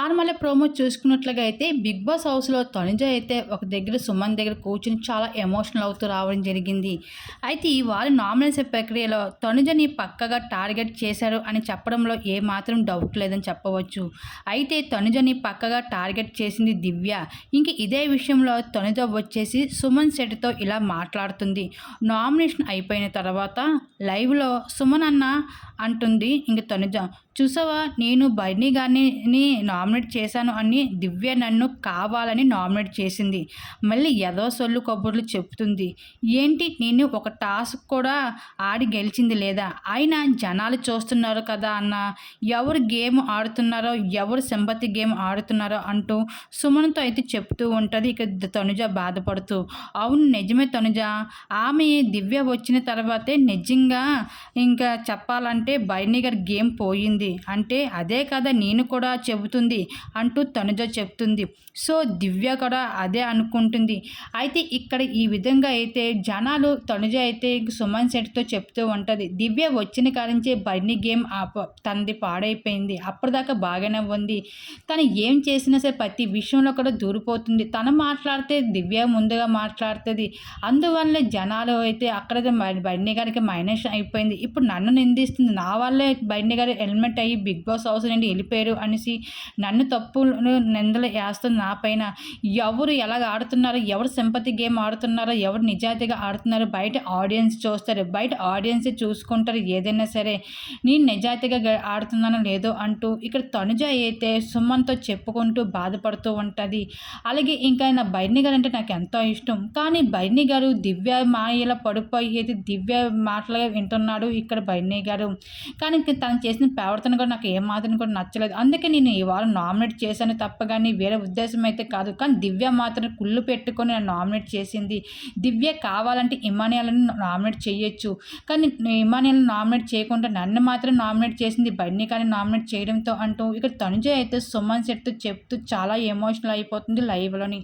Normal promo చూసుకున్నట్లుగా అయితే big boss హౌస్లో తనుజ అయితే ఒక దగ్గర సుమన్ దగ్గర కూర్చుని చాలా ఎమోషనల్ అవుతూ రావడం జరిగింది. అయితే ఈ వారి నామినేషన్ ప్రక్రియలో తనుజని పక్కగా టార్గెట్ చేశారు అని చెప్పడంలో ఏ మాత్రం డౌట్ లేదని చెప్పవచ్చు. అయితే తనుజని పక్కగా టార్గెట్ చేసింది దివ్య. ఇంక ఇదే విషయంలో తనుజ వచ్చేసి సుమన్ శెట్టితో ఇలా మాట్లాడుతుంది. నామినేషన్ అయిపోయిన తర్వాత లైవ్లో సుమన్ అన్న అంటుంది ఇంక తనుజ చూసావా? నేను బర్నీ గారిని నామినేట్ చేశాను అని దివ్య నన్ను కావాలని నామినేట్ చేసింది. మళ్ళీ ఎదో సొల్లు కబుర్లు చెప్తుంది. ఏంటి? నేను ఒక టాస్క్ కూడా ఆడి గెలిచింది లేదా? అయినా జనాలు చూస్తున్నారు కదా అన్న ఎవరు గేమ్ ఆడుతున్నారో ఎవరు సింపతి గేమ్ ఆడుతున్నారో అంటూ సుమన్తో అయితే చెప్తూ ఉంటుంది. ఇక తనుజ బాధపడుతూ అవును నిజమే తనుజ. ఆమె దివ్య వచ్చిన తర్వాతే నిజంగా ఇంకా చెప్పాలంటే బైనీ గారి గేమ్ పోయింది. అంటే అదే కదా నేను కూడా చెబుతుంది అంటూ తనుజ చెప్తుంది సో దివ్య కూడా అదే అనుకుంటుంది. అయితే ఇక్కడ ఈ విధంగా అయితే జనాలు తనుజ అయితే సుమన్ శెట్టితో చెప్తూ ఉంటుంది. దివ్య వచ్చిన కాడించే బర్నీ గేమ్ తనది పాడైపోయింది. అప్పటిదాకా బాగానే ఉంది. తను ఏం చేసినా సరే ప్రతి విషయంలో కూడా దూరిపోతుంది. తను మాట్లాడితే దివ్య ముందుగా మాట్లాడుతుంది. అందువల్ల జనాలు అయితే అక్కడ బర్నీ గారికి మైనస్ అయిపోయింది. ఇప్పుడు నన్ను నిందిస్తుంది. నా వల్లే బర్నీ గారు హెల్మెట్ అయ్యి బిగ్ బాస్ హౌస్ నుండి వెళ్ళిపోయారు అనేసి నన్ను తప్పు నిందలు వేస్తుంది నా పైన. ఎవరు ఎలాగ ఆడుతున్నారో? ఎవరు సింపతి గేమ్ ఆడుతున్నారో? ఎవరు నిజాయితీగా ఆడుతున్నారో? బయట ఆడియన్స్ చూస్తారు. బయట ఆడియన్స్ చూసుకుంటారు ఏదైనా సరే. నేను నిజాయితీగా ఆడుతున్నానో లేదో అంటూ ఇక్కడ తనుజ అయితే సుమన్తో చెప్పుకుంటూ బాధపడుతూ ఉంటుంది. అలాగే ఇంకా నా బైర్ని గారు అంటే నాకు ఎంతో ఇష్టం. కానీ బైర్ని గారు దివ్య మాయల పడిపోయేది దివ్య మాటలుగా వింటున్నాడు ఇక్కడ బైర్ని గారు. కానీ తను చేసిన ప్రవర్తన కూడా నాకు ఏమాత్రం కూడా నచ్చలేదు. అందుకే నేను ఈ వారం నామినేట్ చేశాను తప్ప కానీ వేరే ఉద్దేశం అయితే కాదు. కానీ దివ్య మాత్రం కుళ్ళు పెట్టుకొని నన్ను నామినేట్ చేసింది. దివ్య కావాలంటే ఇమానియాలను నామినేట్ చేయొచ్చు. కానీ ఇమానియాలను నామినేట్ చేయకుండా నన్ను మాత్రం నామినేట్ చేసింది బన్నీ కానీ నామినేట్ చేయడంతో అంటూ ఇక్కడ తనుజ అయితే సుమన్ సెట్తో చెప్తూ చాలా ఎమోషనల్ అయిపోతుంది లైవ్లోని.